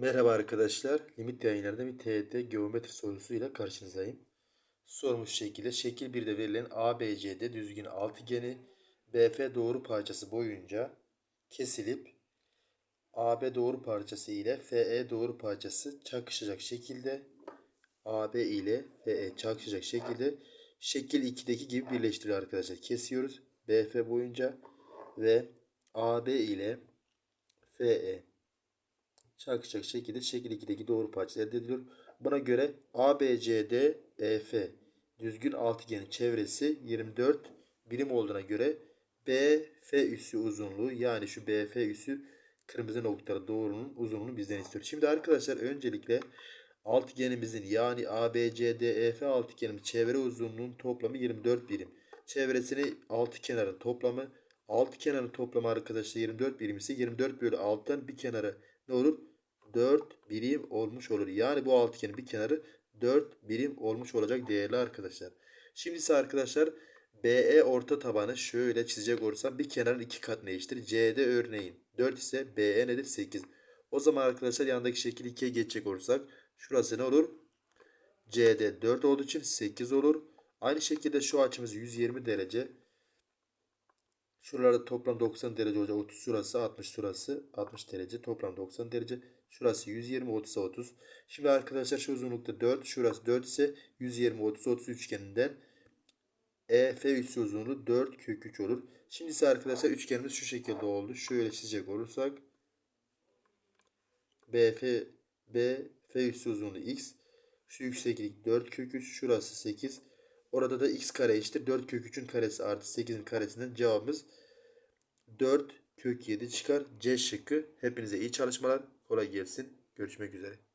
Merhaba arkadaşlar. Limit yayınlarında bir TYT geometri sorusuyla karşınızdayım. Sormuş şekilde şekil 1'de verilen ABCD düzgün altıgeni BF doğru parçası boyunca kesilip AB doğru parçası ile FE doğru parçası çakışacak şekilde AB ile FE çakışacak şekilde şekil 2'deki gibi birleştiriyor arkadaşlar. Kesiyoruz. BF boyunca ve AB ile FE çakışacak şekilde şekil 2'deki doğru parçası elde ediliyor. Buna göre ABCD EF düzgün altıgenin çevresi 24 birim olduğuna göre BF üssü uzunluğu yani şu BF üssü kırmızı noktalı doğrunun uzunluğunu bizden istiyor. Şimdi arkadaşlar öncelikle altıgenimizin yani ABCD EF altıgenin çevre uzunluğunun toplamı 24 birim. Çevresini altı kenarın toplamı altı kenarın toplamı arkadaşlar 24 birim ise 24 bölü 6'dan bir kenarı ne olur? 4 birim olmuş olur. Yani bu altıgenin bir kenarı 4 birim olmuş olacak değerli arkadaşlar. Şimdi ise arkadaşlar BE orta tabanı şöyle çizecek olursam bir kenarın iki katına eşittir. CD örneğin 4 ise BE nedir? 8. O zaman arkadaşlar yanındaki şekil 2'ye geçecek olursak şurası ne olur? CD 4 olduğu için 8 olur. Aynı şekilde şu açımız 120 derece. Şuralarda toplam 90 derece olacak. 30 şurası 60 şurası 60 derece. Toplam 90 derece. Şurası 120 30 30. Şimdi arkadaşlar şu uzunlukta 4 şurası 4 ise 120 30 30 üçgeninden EF üssü uzunluğu 4 kök 3 olur. Şimdi ise arkadaşlar üçgenimiz şu şekilde oldu. Şöyle çizecek olursak BF BF üssü uzunluğu x. Şu yükseklik 4 kök 3. Şurası 8. Orada da x kare eşittir. 4 kök 3'ün karesi artı 8'in karesinden cevabımız 4 kök 7 çıkar. C şıkkı. Hepinize iyi çalışmalar. Kolay gelsin. Görüşmek üzere.